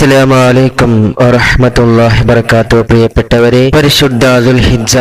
അസ്സലാമലൈക്കും വറഹമത്തല്ലാഹി വബർക്കാത്തു പ്രിയപ്പെട്ടവരെ പരിശുദ്ധ ദുൽഹിജ്ജ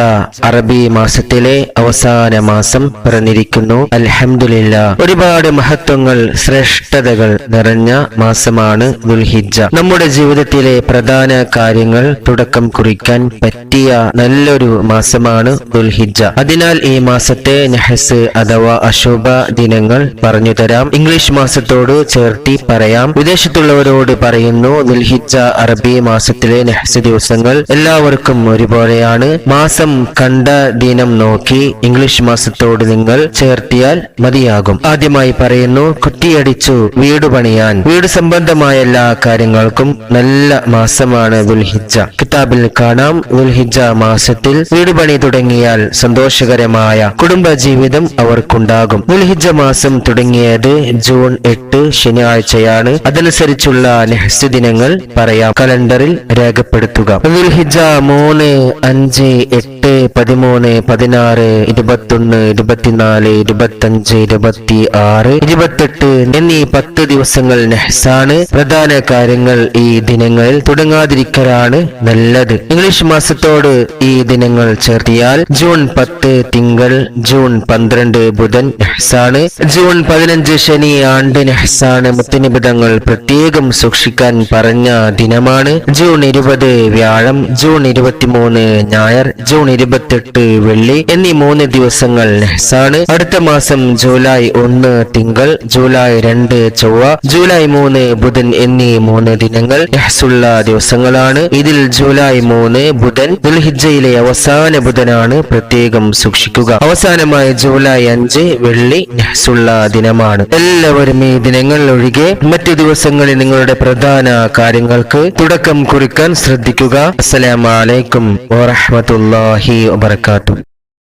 അറബി മാസത്തിലെ അവസാന മാസം പിറന്നിരിക്കുന്നു. അൽഹംദുലില്ല ഒരുപാട് മഹത്വങ്ങൾ ശ്രേഷ്ഠതകൾ നിറഞ്ഞ മാസമാണ് ദുൽഹിജ്ജ. നമ്മുടെ ജീവിതത്തിലെ പ്രധാന കാര്യങ്ങൾ തുടക്കം കുറിക്കാൻ പറ്റിയ നല്ലൊരു മാസമാണ് ദുൽഹിജ്ജ. അതിനാൽ ഈ മാസത്തെ നഹസ് അഥവാ അശുഭ ദിനങ്ങൾ പറഞ്ഞു തരാം. ഇംഗ്ലീഷ് മാസത്തോട് ചേർത്തി പറയാം. വിദേശത്തുള്ളവരോട് പറയുന്നു ദുൽഹിജ്ജ അറബി മാസത്തിലെ നെഹസ് ദിവസങ്ങൾ എല്ലാവർക്കും ഒരുപോലെയാണ്. മാസം കണ്ട ദിനം നോക്കി ഇംഗ്ലീഷ് മാസത്തോട് നിങ്ങൾ ചേർത്തിയാൽ മതിയാകും. ആദ്യമായി പറയുന്നു കുത്തിയടിച്ചു വീട് പണിയാൻ. വീട് സംബന്ധമായ എല്ലാ കാര്യങ്ങൾക്കും നല്ല മാസമാണ് ദുൽഹിജ കിതാബിൽ കാണാം ദുൽഹിജ മാസത്തിൽ വീട് പണി തുടങ്ങിയാൽ സന്തോഷകരമായ കുടുംബ ജീവിതം അവർക്കുണ്ടാകും. ദുൽഹിജ മാസം തുടങ്ങിയത് ജൂൺ എട്ട് ശനിയാഴ്ചയാണ്. അതനുസരിച്ചുള്ള നെഹ്സ് ദിനങ്ങൾ പറയാം. കലണ്ടറിൽ രേഖപ്പെടുത്തുക. മൂന്ന് അഞ്ച് എട്ട് പതിമൂന്ന് പതിനാറ് ഇരുപത്തൊന്ന് ഇരുപത്തിനാല് ഇരുപത്തഞ്ച് ഇരുപത്തി ആറ് ഇരുപത്തെട്ട് എന്നീ പത്ത് ദിവസങ്ങൾ നെഹ്സാണ്. പ്രധാന കാര്യങ്ങൾ ഈ ദിനങ്ങളിൽ തുടങ്ങാതിരിക്കലാണ് നല്ലത്. ഇംഗ്ലീഷ് മാസത്തോട് ഈ ദിനങ്ങൾ ചേർത്തിയാൽ ജൂൺ പത്ത് തിങ്കൾ ജൂൺ പന്ത്രണ്ട് ബുധൻ നെഹ്സാണ്. ജൂൺ പതിനഞ്ച് ശനി ആണ്ട് നെഹ്സാണ്. മുത്തനിബിതങ്ങൾ പ്രത്യേകം സൂക്ഷിക്കാൻ പറഞ്ഞ ദിനമാണ്. ജൂൺ ഇരുപത് വ്യാഴം ജൂൺ ഇരുപത്തിമൂന്ന് ഞായർ ജൂൺ ഇരുപത്തെട്ട് വെള്ളി എന്നീ മൂന്ന് ദിവസങ്ങൾ നെഹ്സാണ്. അടുത്ത മാസം ജൂലൈ ഒന്ന് തിങ്കൾ ജൂലൈ രണ്ട് ചൊവ്വ ജൂലൈ മൂന്ന് ബുധൻ എന്നീ മൂന്ന് ദിനങ്ങൾ നെഹ്സുള്ള ദിവസങ്ങളാണ്. ഇതിൽ ജൂലൈ മൂന്ന് ബുധൻ ദുൽഹിജയിലെ അവസാന ബുധനാണ് പ്രത്യേകം സൂക്ഷിക്കുക. അവസാനമായി ജൂലൈ അഞ്ച് വെള്ളി നെഹ്സുള്ള ദിനമാണ്. എല്ലാവരും ഈ ദിനങ്ങൾ ഒഴികെ മറ്റു ദിവസങ്ങളിൽ നിങ്ങളുടെ പ്രധാന കാര്യങ്ങൾക്ക് തുടക്കം കുറിക്കാൻ ശ്രദ്ധിക്കുക. അസ്സലാമലൈക്കും വറഹമത്തല്ലാഹി വബർക്കാത്തു